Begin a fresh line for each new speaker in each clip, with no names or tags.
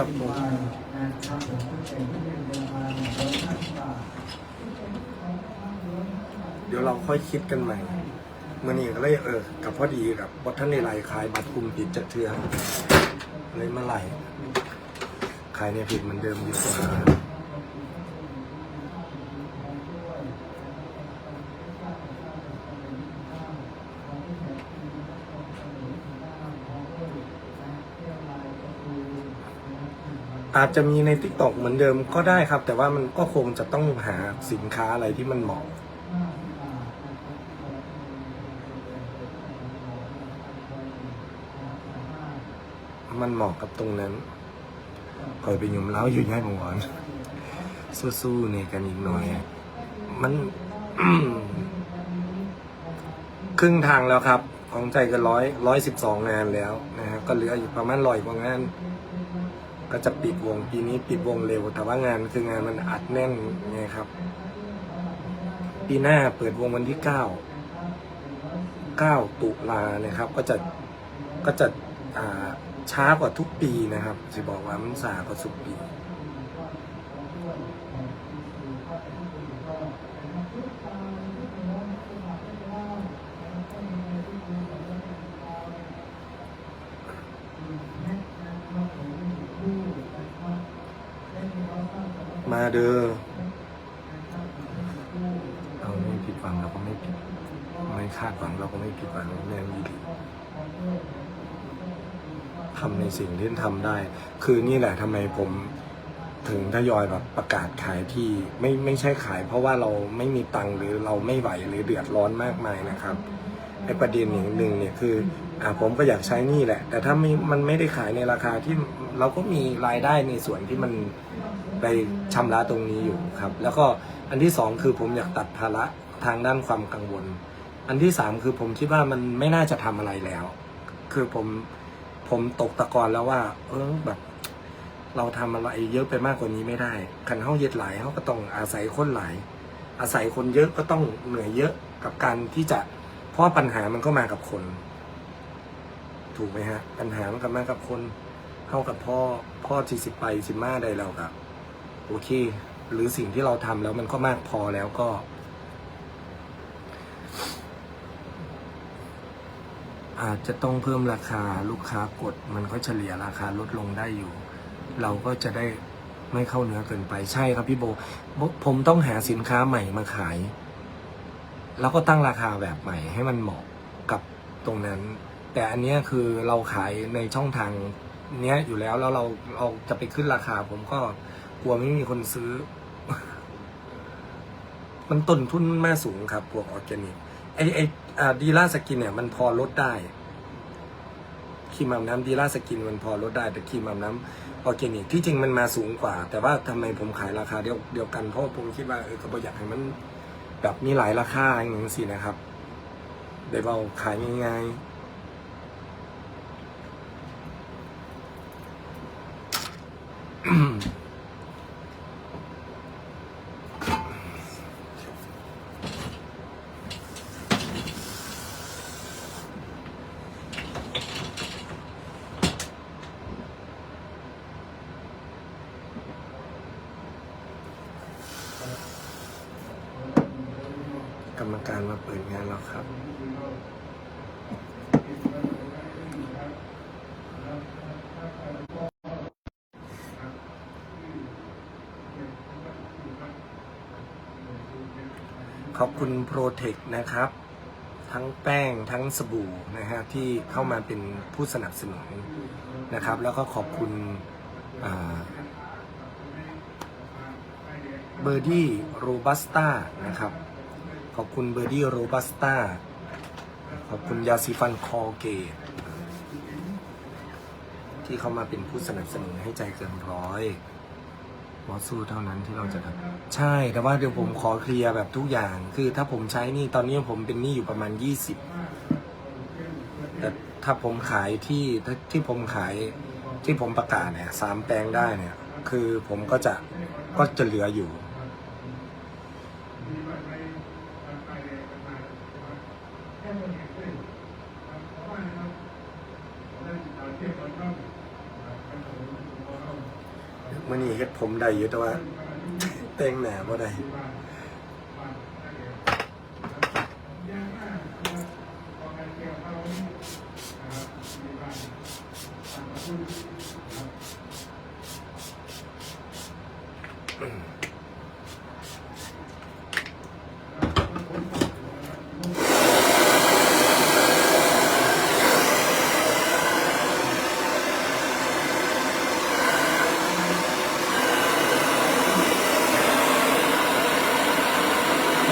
ครับผมเดี๋ยวเราค่อยคิดกันใหม่เมื่อนี้ก็เลยเออกับพอดีกับบทท่านในไลขายบัตรกลุ่มปิดจัดเทือเลยมาไหลขายในผิดเหมือนเดิมดีกว่า อาจจะมีใน t ิ k t o k เหมือนเดิมก็ได้ครับ แต่ว่ามันก็คงจะต้องหาสินค้าอะไรที่มันเหมาะมันเหมาะกับตรงนั้นคอยไปหยุ่มเล้าอยู่ย่ายบงวอนสู้ๆเนี่ยกันอีกหน่อย มันครึ่งทางแล้วครับ ของใจก็ร้อยร้อยสิบสองงานแล้วนะครับก็เหลืออยู่ประมาณร้อยกว่างาน ก็จะปิดวงปีนี้ปิดวงเร็ว แต่ว่างานคืองานมันอัดแน่นไงครับ ปีหน้าเปิดวงวันที่เก้าเก้าตุลานะครับ ก็จะก็จะช้ากว่าทุกปีนะครับจะบอกว่ามันสากว่าทุกปี เด้อเราไม่ผิดหวังเราก็ไม่ผิดไม่คาดหวังเราก็ไม่ผิดหวังแน่มีดีทำในสิ่งที่ทำได้ คือนี่แหละทำไมผมถึงทยอยแบบประกาศขายที่ไม่ไม่ใช่ขาย เพราะว่าเราไม่มีตังค์หรือเราไม่ไหวหรือเดือดร้อนมากมายนะครับไอประเด็นอย่างหนึ่งเนี่ยคืออ่าผมก็อยากใช้นี่แหละ แต่ถ้าไม่มันไม่ได้ขายในราคาที่เราก็มีรายได้ในส่วนที่มัน ไปชำระตรงนี้อยู่ครับ แล้วก็อันที่สองคือผมอยากตัดภาระทางด้านความกังวล อันที่สามคือผมคิดว่ามันไม่น่าจะทำอะไรแล้ว คือผมผมตกตะกอนแล้วว่า เออแบบ เราทำอะไรเยอะไปมากกว่านี้ไม่ได้คันเฮาเย็ดหลายเขาก็ต้องอาศัยคนหลาย อาศัยคนเยอะก็ต้องเหนื่อยเยอะกับการที่จะ เพราะปัญหามันก็มากับคน ถูกไหมฮะ ปัญหามันก็มากับคนเข้ากับพ่อพ่อที่สิบไปสิบมาได้แล้วครับ โอเค หรือสิ่งที่เราทำแล้วมันก็มากพอแล้วก็ อาจจะต้องเพิ่มราคาลูกค้ากด มันก็เฉลี่ยราคาลดลงได้อยู่ เราก็จะได้ไม่เข้าเนื้อเกินไปใช่ครับพี่โบ ผมต้องหาสินค้าใหม่มาขาย แล้วก็ตั้งราคาแบบใหม่ให้มันเหมาะกับตรงนั้น แต่อันนี้คือเราขายในช่องทางเนี้ยอยู่แล้วแล้วเราเราจะไปขึ้นราคาผมก็ กลัวไม่มีคนซื้อ มันต้นทุนมากสูงครับ พวกออร์แกนิกไอไออาดีล่าสกินเนี่ย มันพอลดได้ครีมอาบน้ำดีล่าสกินมันพอลดได้แต่ครีมอาบน้ำออร์แกนิกที่จริงมันมาสูงกว่า แต่ว่าทำไมผมขายราคาเดียวเดียวกันเพราะผมคิดว่าเออก็บ่อยากให้มันแบบมีหลายราคาอย่างนี้สินะครับเดี๋ยวเราขายง่ายๆ การมาเปิดงานแล้วครับ ขอบคุณโปรเทคนะครับ ทั้งแป้งทั้งสบู่นะฮะที่เข้ามาเป็นผู้สนับสนุนนะครับ แล้วก็ขอบคุณเบอร์ดี้โรบัสต้านะครับ ขอบคุณเบอร์ดี้โรบัสต้า ขอบคุณยาสีฟันคอเกตที่เข้ามาเป็นผู้สนับสนุนให้ใจเกินร้อยวอสู้เท่านั้นที่เราจะทำใช่ แต่ว่าเดี๋ยวผมขอเคลียร์แบบทุกอย่าง คือถ้าผมใช้นี่ตอนนี้ผมเป็นหนี้อยู่ประมาณ 20 แต่ถ้าผมขายที่ที่ผมขายที่ผมประกาศเนี่ยสามแปลงได้เนี่ย คือผมก็จะก็จะเหลืออยู่
เมื่
อนี้เฮ็ดผม ได้อยู่แต่ว่าเต่งหน้าบ่ได้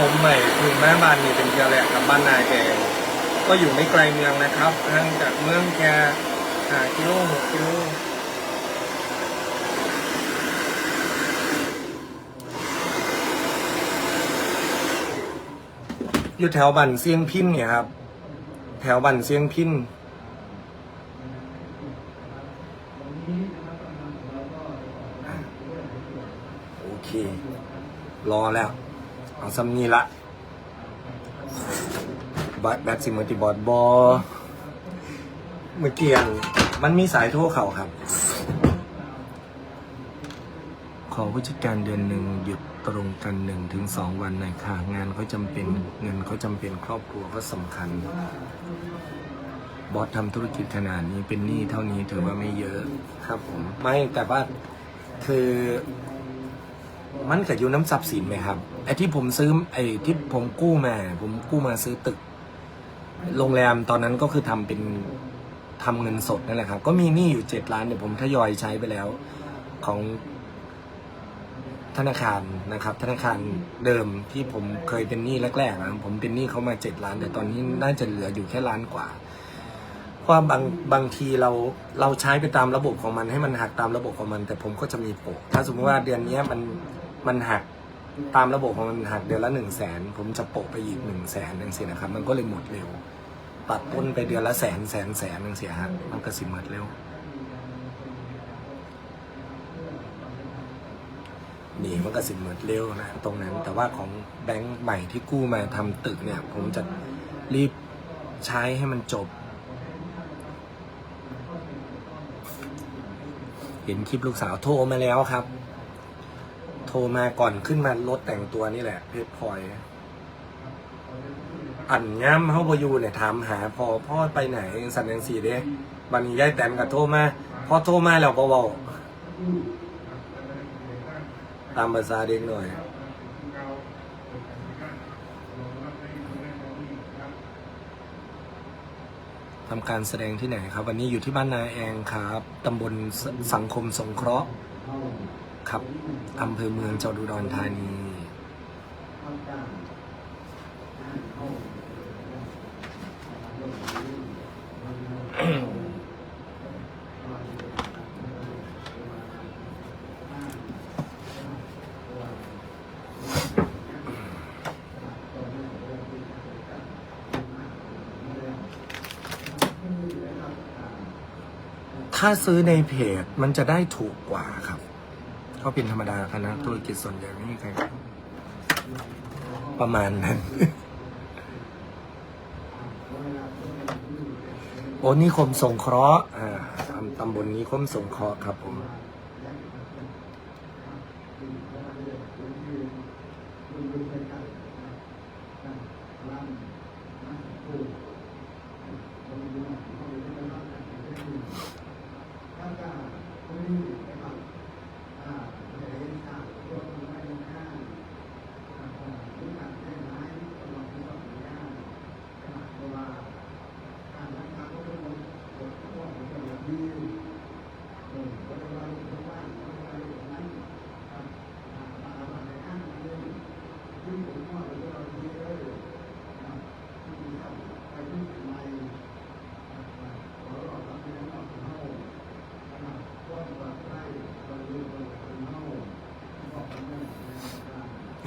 ผมใหม่ถึงแม่บ้านนี่เป็นเที่ยวแรกกับบ้านนาแก ก็อยู่ไม่ไกลเมืองนะครับห่างจากเมืองแค่ห้ากิโลหกกิโลอยู่แถวบันเซียงพินเนี่ยครับ แถวบันเซียงพินโอเค รอแล้ว เอาซัมนี่ละ บัตแบตสิมัลติบอร์ดบอเมื่อกี้อันมันมีสายโทรเข่าครับ ขอผู้จัดการเดือนหนึ่งหยุดตรงกันหนึ่งถึงสองวันหน่อยค่ะ งานเขาจำเป็นเงินเขาจำเป็นครอบครัวก็สำคัญ บอสทำธุรกิจขนาดนี้เป็นหนี้เท่านี้ถือว่าไม่เยอะครับผม ไม่แต่ว่าคือมันเกิดอยู่น้ำทรัพย์สินไหมครับไอ้ที่ผมซื้อไอ้ที่ผมกู้มา ผมกู้มาซื้อตึก โรงแรมตอนนั้นก็คือทำเป็นทำเงินสดนั่นแหละครับ ก็มีหนี้อยู่เจ็ดล้านเดี๋ยวผมทยอยใช้ไปแล้วของธนาคารนะครับ ธนาคารเดิมที่ผมเคยเป็นหนี้แรกๆนะผมเป็นหนี้เขามาเจ็ดล้าน แต่ตอนนี้น่าจะเหลืออยู่แค่ล้านกว่าเพราะบางบางทีเราเราใช้ไปตามระบบของมันให้มันหักตามระบบของมัน แต่ผมก็จะมีโปะถ้าสมมติว่าเดือนนี้มันมันหัก ตามระบบของมันหักเดือนละหนึ่งแสนผมจะโปะไปอีกหนึ่งแสนนึงสินะครับ มันก็เลยหมดเร็ว ตัดต้นไปเดือนละแสนแสนแสนนึงเสียฮะมันก็สิหมดเร็วนี่มันก็สิหมือนเร็วนะตรงนั้น แต่ว่าของแบงก์ใหม่ที่กู้มาทำตึกเนี่ย ผมจะรีบใช้ให้มันจบ เห็นคลิปลูกสาวโทรมาแล้วครับ โทรมาก่อนขึ้นมารถแต่งตัวนี่แหละ เพชรพลอย อันย่ำเฮาบอยูเนี่ยถามหาพอพ่อไปไหนสันยังสีเด้บันนี้ยายแต้มกับโทรมาพอโทรมาแล้วก็เว้าตามภาษาเด็กหน่อยทำการแสดงที่ไหนครับ วันนี้อยู่ที่บ้านนาแองครับตำบลสสังคมสงเคราะห์ ครับอำเภอเมืองจังหวัดอุดรธานี ถ้าซื้อในเพจมันจะได้ถูกกว่าครับ ก็เป็นธรรมดาคณะธุรกิจส่วนใหญ่ไม่มีใครประมาณนั้นโอ้นิคมสงเคราะห์อ่าตำบลนิคมสงเคราะห์ครับผม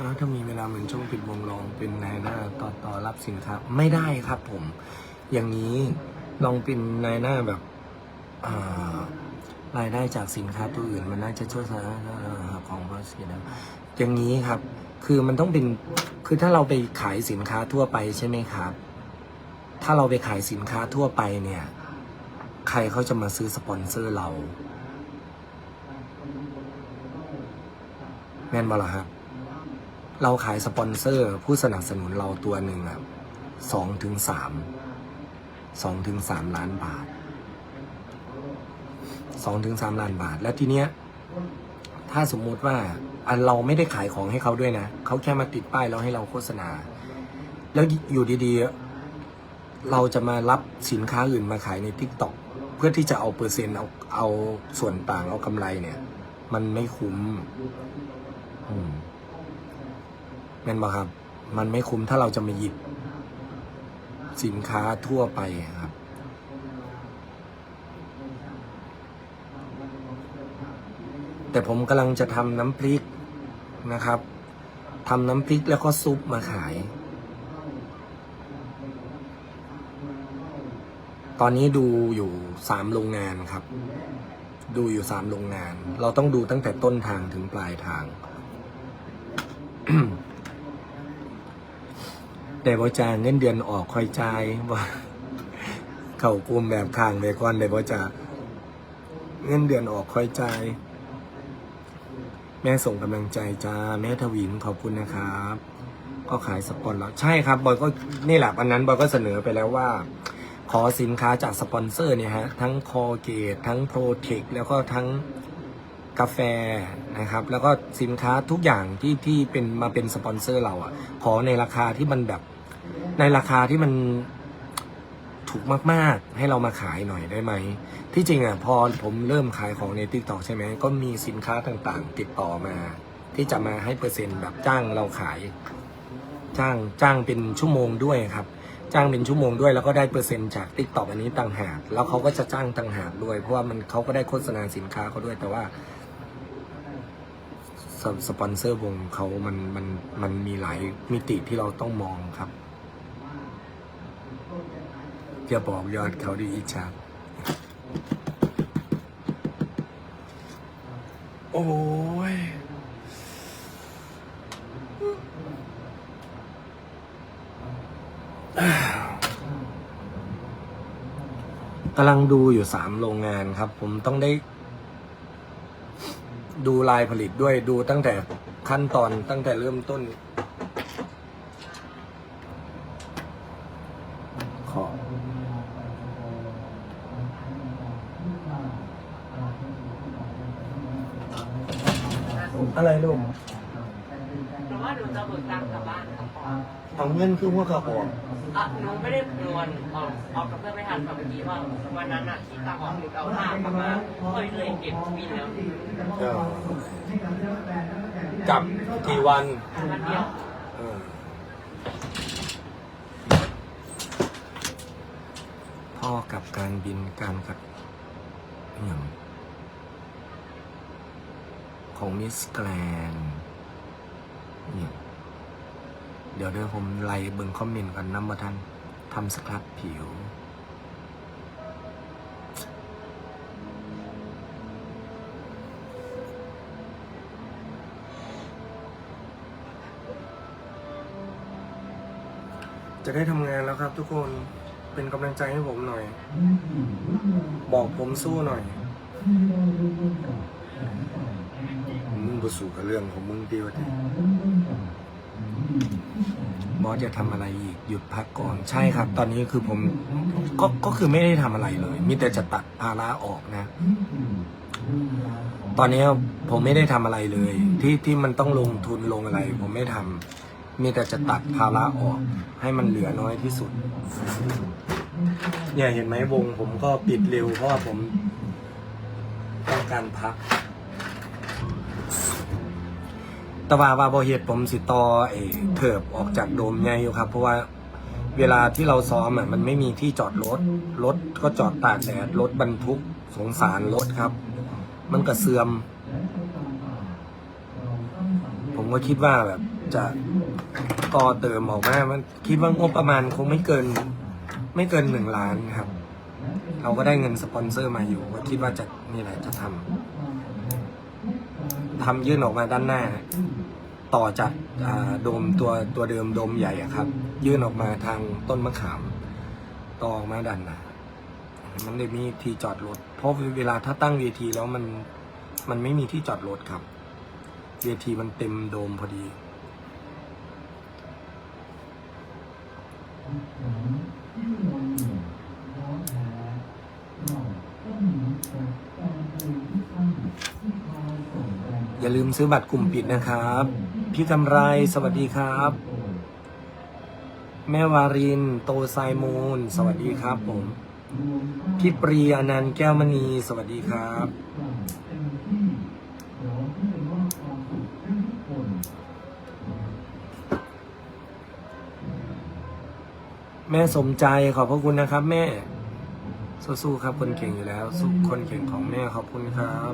แล้วถ้ามีเวลาเหมือนช่วงปิดวงลองเป็นนายหน้าต่อต่อรับสินค้าไม่ได้ครับผม อย่างนี้ลองเป็นนายหน้าแบบรายได้จากสินค้าตัวอื่น มันน่าจะช่วยสาของบริษัทนะอย่างนี้ครับ คือมันต้องเป็นคือถ้าเราไปขายสินค้าทั่วไปใช่ไหมครับ ถ้าเราไปขายสินค้าทั่วไปเนี่ย ใครเขาจะมาซื้อสปอนเซอร์เรา แม่นบ่ล่ะครับ เราขายสปอนเซอร์ ผู้สนับสนุนเราตัวหนึ่งอะสองถึงสามสองถึงสามล้านบาทสองถึงสามล้านบาท แล้วทีเนี้ย ถ้าสมมุติว่าอันเราไม่ได้ขายของให้เขาด้วยนะเขาแค่มาติดป้ายแล้วให้เราโฆษณา แล้วอยู่ดีๆ เราจะมารับสินค้าอื่นมาขายใน t ิ k t o k เพื่อที่จะเอาเปอร์เซ็นต์เอาเอาส่วนต่างเอากำไรเนี่ย มันไม่คุ้มอืม แม่นบ่ครับ มันไม่คุ้มถ้าเราจะมาหยิบ สินค้าทั่วไปครับ แต่ผมกำลังจะทำน้ำพริกนะครับทำน้ำพริกแล้วก็ซุปมาขาย ตอนนี้ดูอยู่สามโรงงานครับ ดูอยู่สามโรงงาน เราต้องดูตั้งแต่ต้นทางถึงปลายทาง แต่บอจางเงินเดือนออกคอยจ่ายว่าเข่ากลุ่มแบบข้างไปก่อนเลยบอจาเงินเดือนออกคอยจ่ายแม่ส่งกำลังใจจ้าแม่ทวินขอบคุณนะครับ ก็ขายสปอนแล้วใช่ครับบอยก็นี่แหละวันนั้นบอยก็เสนอไปแล้วว่า ขอสินค้าจากสปอนเซอร์เนี่ยฮะ ทั้งคอเกตทั้งโปรเทคแล้วก็ทั้ง กาแฟนะครับ แล้วก็สินค้าทุกอย่างที่ที่เป็นมาเป็นสปอนเซอร์เราอะ่ะ ขอในราคาที่มันแบบ ในราคาที่มันถูกมาก ๆ ให้เรามาขายหน่อยได้ไหม ที่จริงอะพอผมเริ่มขายของใน t ิ k t o k ใช่ไหมก็มีสินค้าต่างๆ ติดต่อมา ที่จะมาให้เปอร์เซ็นต์แบบจ้างเราขาย จ้างจ้างเป็นชั่วโมงด้วยครับ จ้างเป็นชั่วโมงด้วยแล้วก็ได้เปอร์เซ็นต์จาก t ิ k t o k อันนี้ต่างหากแล้วเขาก็จะจ้างต่างหากด้วย เพราะว่ามันเขาก็ได้โฆษณาสินค้าเขาด้วยแต่ว่า สสปอนเซอร์วงเขามันมันมันมีหลายมิติที่เราต้องมองครับอย่าบอกยอดเขาดีอิจฉาโอ้ยกำลังดูอยู่สามโรงงานครับ ผมต้องได้ ดูลายผลิตด้วยดูตั้งแต่ขั้นตอนตั้งแต่เริ่มต้น ขอ อะไรลูก
หนูว่าหนูจะเบิกตังค์กลับบ้านครับพ่อ
เอาเงินคือพวกเขาออก
อะหนูไม่ได้คำนวณออกออกกับเพื่อนไม่ทันค่ะเมื่อกี้ว่าวันนั้นอะที่ตังค์ออกหนูเอาห้ากลับมาเฮ้ยเลยเก็บบินแล้ว
เออจับกี่วัน
วันเดียว
เออพ่อกับการบินการกับอย่างของมิสแกรนเนี่ยเดี๋ยวเดี๋ยวผมไล่เบิ่งคอมเมนต์กันน้ำมาทันทำสครับผิว จะได้ทำงานแล้วครับ ทุกคนเป็นกำลังใจให้ผมหน่อย บอกผมสู้หน่อยมึงไปสู่กับเรื่องของมึงดีวะทีบอสจะทำอะไรอีกหยุดพักก่อนใช่ครับ ตอนนี้คือผมก็ก็คือไม่ได้ทำอะไรเลย มีแต่จะตัดภาระออกนะ ตอนนี้ผมไม่ได้ทำอะไรเลย ที่ที่มันต้องลงทุนลงอะไร ผมไม่ทำ มีแต่จะตัดภาระออก ให้มันเหลือน้อยที่สุด เนี่ยเห็นไหมวงผมก็ปิดเร็วเพราะว่าผมต้องการพักแตว่าว่าบอเหตุผมสิตอไอ้เถิบออกจากโดมใหญ่อยู่ครับ เพราะว่าเวลาที่เราซ้อมอะมันไม่มีที่จอดรถ รถก็จอดตากแดดรถบรรทุกสงสารรถครับ มันก็เสื่อม ผมก็คิดว่าแบบ จะต่อเติมออกมามันคิดว่างบประมาณคงไม่เกิน ไม่เกินหนึ่งล้านครับ เราก็ได้เงินสปอนเซอร์มาอยู่ก็คิดว่าจะนี่แหละจะทำทำยื่นออกมาด้านหน้า ต่อจากโดมตัวตัวเดิมโดมใหญ่อะครับ ยื่นออกมาทางต้นมะขาม ต่อออกมาดันหนะมันเลยมีที่จอดรถ เพราะเวลาถ้าตั้งเวทีแล้วมันมันไม่มีที่จอดรถครับ เวทีมันเต็มโดมพอดีาลืมซื้อบัตรกลุ่มปิดนะครับ พี่กำไรสวัสดีครับ แม่วาริน โตไซมูล สวัสดีครับผม พี่ปรีอนันต์แก้วมณี สวัสดีครับ แม่สมใจขอบพระคุณนะครับ แม่สู้ๆครับคนเก่งอยู่แล้วสู้คนเก่งของแม่ขอบคุณครับ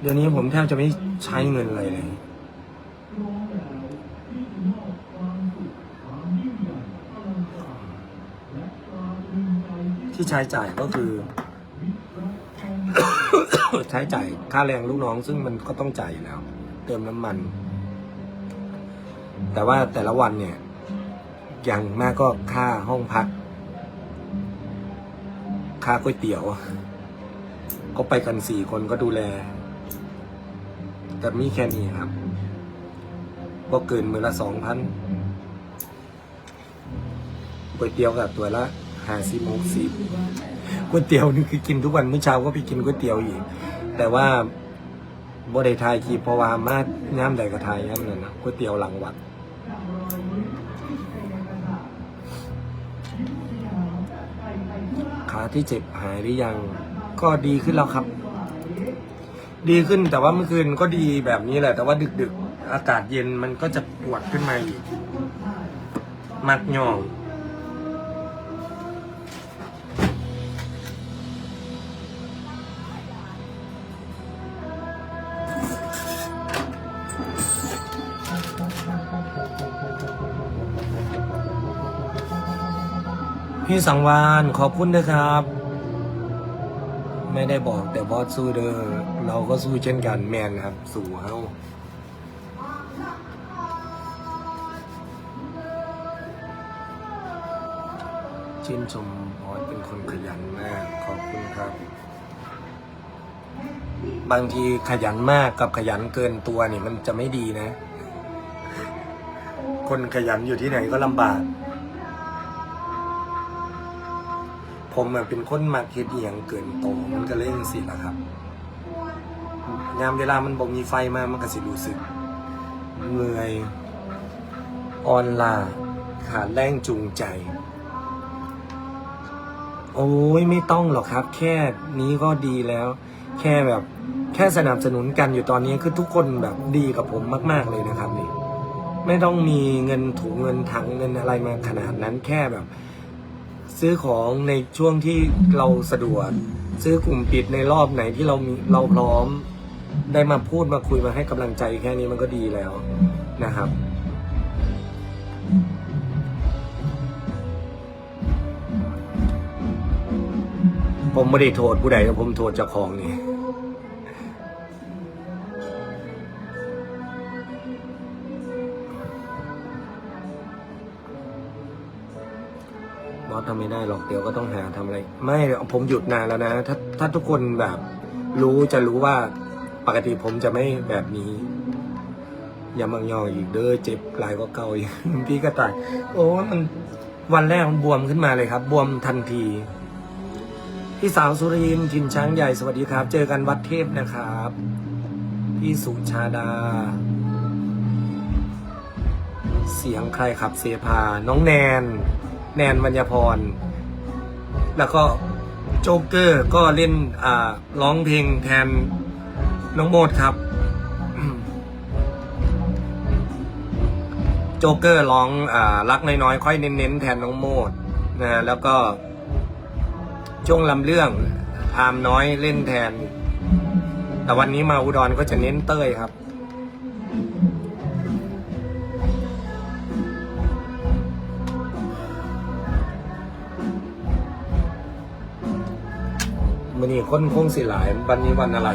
ดี๋ยวนี้ผมแทบจะไม่ใช้เงินอะไรเลย ที่ใช้จ่ายก็คือ ใช้จ่ายค่าแรงลูกน้อง ซึ่งมันก็ต้องจ่ายอยู่แล้ว เติมน้ำมัน แต่ว่าแต่ละวันเนี่ย อย่างมากก็ค่าห้องพัก ค่าก๋วยเตี๋ยว ก็ไปกันสี่คนก็ดูแล แต่มีแค่นี้ครับก็เกินมือละสองพันก๋วยเตี๋ยวกับตัวละห้าสิบหกสิบก๋วยเตี๋ยวนี่คือกินทุกวันเมื่อเช้าก็ไปกินก๋วยเตี๋ยวอีก แต่ว่าบ่ได้ทายคีเพราะว่ามาย่ามใดก็ทายย่ามนั้นนะก๋วยเตี๋ยวหลังวัดขาที่เจ็บหายหรือยัง ก็ดีขึ้นแล้วครับ ดีขึ้นแต่ว่าเมื่อคืนก็ดีแบบนี้แหละ แต่ว่าดึกๆ อากาศเย็นมันก็จะปวดขึ้นมาอีก มักย่องพี่สังวานขอบคุณนะครับ ไม่ได้บอกแต่บอสสู้เด้อเราก็สู้เช่นกันแมนครับ สู่เฮาชื่นชมบอสเป็นคนขยันมาก ขอบคุณครับ บางทีขยันมากกับขยันเกินตัวนี่มันจะไม่ดีนะ คนขยันอยู่ที่ไหนก็ลำบาก ผมเป็นคนมักเฮ็ดเอียงเกินโตมันก็เล่นสิละครับยามเวลามันบ่มีไฟมามันก็สิรู้สึกเหนื่อยอ่อนล้าขาดแรงจูงใจ โอ้ยไม่ต้องหรอกครับ แค่นี้ก็ดีแล้ว แค่แบบแค่สนับสนุนกันอยู่ตอนนี้คือทุกคนแบบดีกับผมมาก ๆเลยนะครับนี่ไม่ต้องมีเงินถุงเงินถังเงินอะไรมาขนาดนั้นแค่แบบ ซื้อของในช่วงที่เราสะดวก ซื้อกลุ่มปิดในรอบไหนที่เรามีเราพร้อม ได้มาพูดมาคุยมาให้กำลังใจแค่นี้มันก็ดีแล้วนะครับ ผมไม่ได้โทษผู้ใดผมโทษเจ้าของนี่ บอสทำไม่ได้หรอกเดี๋ยวก็ต้องหาทำอะไร ไม่ผมหยุดนานแล้วนะ ถ้าถ้าทุกคนแบบ รู้จะรู้ว่าปกติผมจะไม่แบบนี้ อย่ามังยออีกเด้อเจ็บหลายกว่าเก่าอีกพี่ก็ตายโอ้มันวันแรกมันบวมขึ้นมาเลยครับ บวมทันทีพี่สาวสุรินทร์ถิ่นช้างใหญ่สวัสดีครับ เจอกันวัดเทพนะครับ พี่สุชาดา เสียงใครขับเสพา น้องแนน แนนวัญญพร แล้วก็โจ๊กเกอร์ก็เล่นอ่าร้องเพลงแทนน้องโมดครับ โจ๊กเกอร์ร้องอ่ารักน้อยๆ ค่อยเน้นๆ แทนน้องโมดนะฮะแล้วก็ช่วงลำเรื่องพามน้อยเล่นแทน แต่วันนี้มาอุดรก็จะเน้นเต้ยครับ นี้คนคงสิหลายวันนี้วันอะไร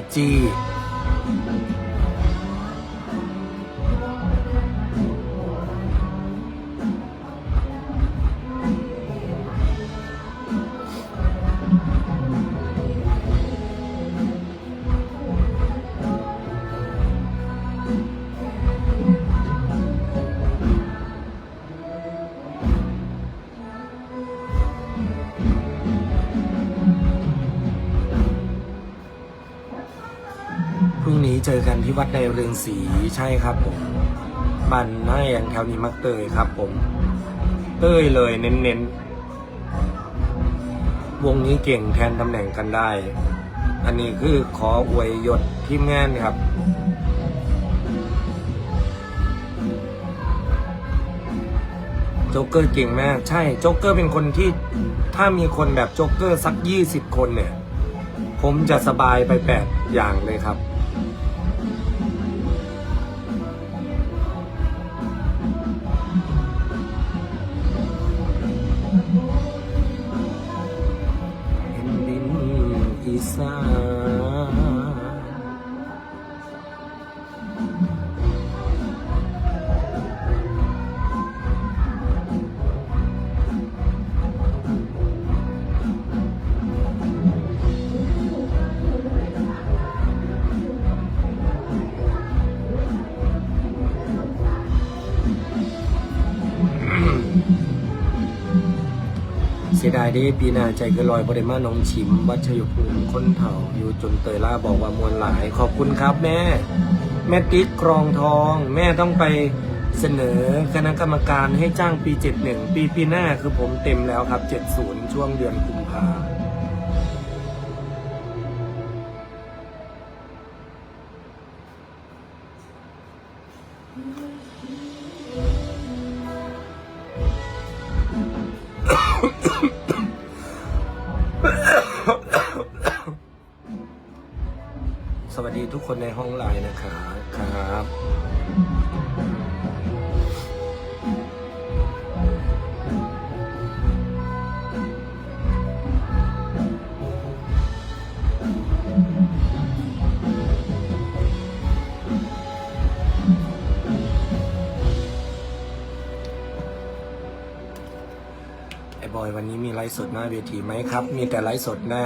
บู ที่วัดในเรืองศรีใช่ครับผมบันหน้าองแถวนี้มักเตยครับผม เตยเลยเน้นๆ วงนี้เก่งแทนตำแหน่งกันได้ อันนี้คือขออวยยศทีมงานครับโจ๊กเกอร์เก่งมากใช่โจ๊กเกอร์เป็นคนที่ถ้ามีคนแบบโจ๊กเกอร์สักยี่สิบคนเนี่ย ผมจะสบายไปแปดอย่างเลยครับ แผ่นดินอีสานายเด้ปีหน้าใจเก็ลอยบริมาน้องชิม วัชยภูมิคนเถ่าอยู่จนเตยล่าบอกว่ามวลหลาย ขอบคุณครับแม่ แม่ติ๊กกรองทอง แม่ต้องไปเสนอคณะกรรมการให้จ้างปี 71 ปีปีหน้าคือผมเต็มแล้วครับ 70 ช่วงเดือนกุมภาสวัส คนในห้องไลน์นะครับครับไอ้บอยวันนี้มีไลฟ์สดหน้าเวทีไหมครับ มีแต่ไลฟ์สดหน้า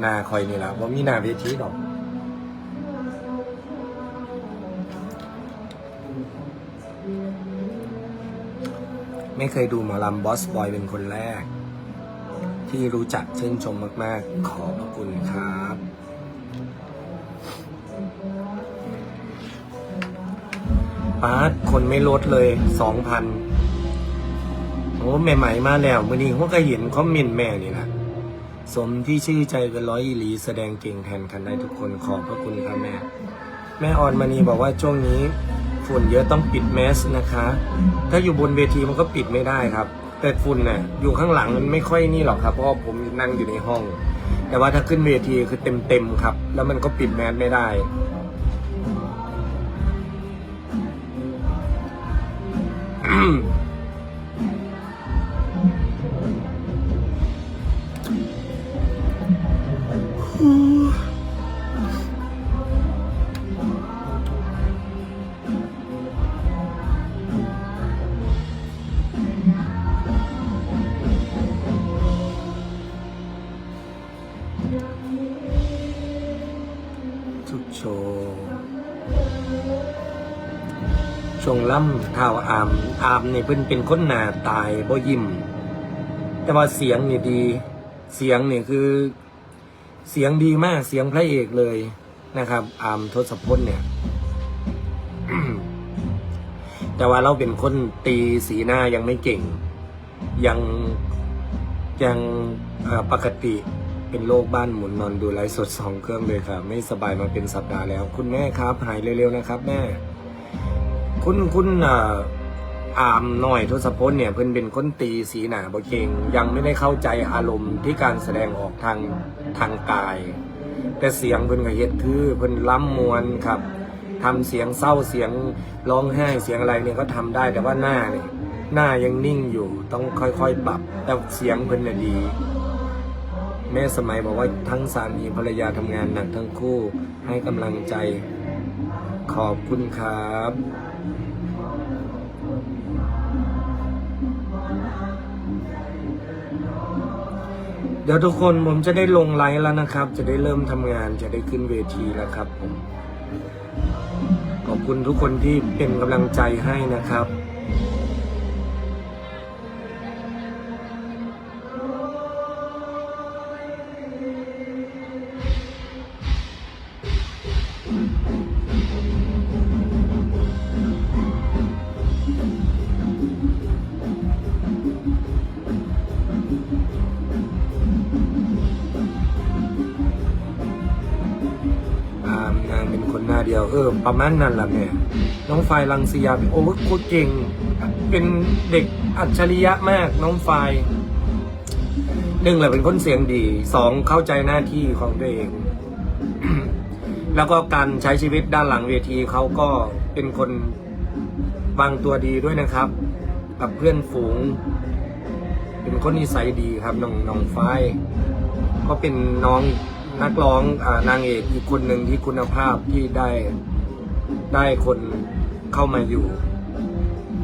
หน้าคอยนี่แหละว่ามีหน้าเวทีหรอก ไม่เคยดูหมอลำบอสบอยเป็นคนแรก ที่รู้จักชื่นชมมาก ๆ ขอบพระคุณครับ ปาร์ตคนไม่ลดเลยสองพันโอ้ใหม่ ๆ มาแล้วมื่อนี้เขาก็เห็นคอมเมนต์แม่นี่แหละสมที่ชื่อใจเป็นร้อยอีหลี แสดงเก่งแทนกันได้ทุกคนขอบพระคุณครับแม่ แม่ออนมานีบอกว่าช่วงนี้ ฝุ่นเยอะต้องปิดแมสนะคะ ถ้าอยู่บนเวทีมันก็ปิดไม่ได้ครับ แต่ฝุ่นเน่ยอยู่ข้างหลังมันไม่ค่อยนี่หรอกครับเพราะผมนั่งอยู่ในห้อง แต่ว่าถ้าขึ้นเวทีคือเต็มๆครับ แล้วมันก็ปิดแมสไม่ได้อื ล่ำเท้าอามอามนี่เพิ่นเป็นคนหน้าตายบ่ยิ้มแต่ว่าเสียงนี่ดี เสียงนี่คือ เสียงดีมากเสียงพระเอกเลยนะครับ อามทศพลเนี่ย แต่ว่าเราเป็นคนตีสีหน้ายังไม่เก่ง ยังยังปกติเป็นโรคบ้านหมุนนอนดูไลฟ์สดสองเครื่องเลยค่ะ ไม่สบายมาเป็นสัปดาห์แล้ว คุณแม่ครับ หายเร็วๆนะครับ แม่ คุณคุณอ่ออามหน่อยทศพลเนี่ยเพิ่นเป็นคนตีสีหนาบ่เก่งยังไม่ได้เข้าใจอารมณ์ที่การแสดงออกทางทางกาย แต่เสียงเพิ่นก็เฮ็ดคือเพิ่นล้ำมวนครับทำเสียงเศร้าเสียงร้องไห้เสียงอะไรเนี่ยก็ทำได้แต่ว่าหน้าเนี่ยหน้ายังนิ่งอยู่ต้องค่อยๆปรับ แต่เสียงเพิ่นน่ะดี แม่สมัยบอกว่าทั้งสามีภรรยาทำงานหนักทั้งคู่ให้กำลังใจ ขอบคุณครับ เดี๋ยวทุกคนผมจะได้ลงไลฟ์แล้วนะครับ จะได้เริ่มทำงานจะได้ขึ้นเวทีแล้วครับผมขอบคุณทุกคนที่เป็นกำลังใจให้นะครับ เออประมาณนั้นแหละแม่น้องไฟลังสียาโอ้โคตรเก่ง เป็นเด็กอัจฉริยะมากน้องไฟหนึ่งแหละเป็นคนเสียงดีสองเข้าใจหน้าที่ของตัวเอง แล้วก็การใช้ชีวิตด้านหลังเวทีเขาก็เป็นคนวางตัวดีด้วยนะครับ กับเพื่อนฝูง เป็นคนนิสัยดีครับน้องน้องไฟก็เป็นน้อง นักร้องอานางเอกอีกคนหนึ่งที่คุณภาพที่ได้ได้คนเข้ามาอยู่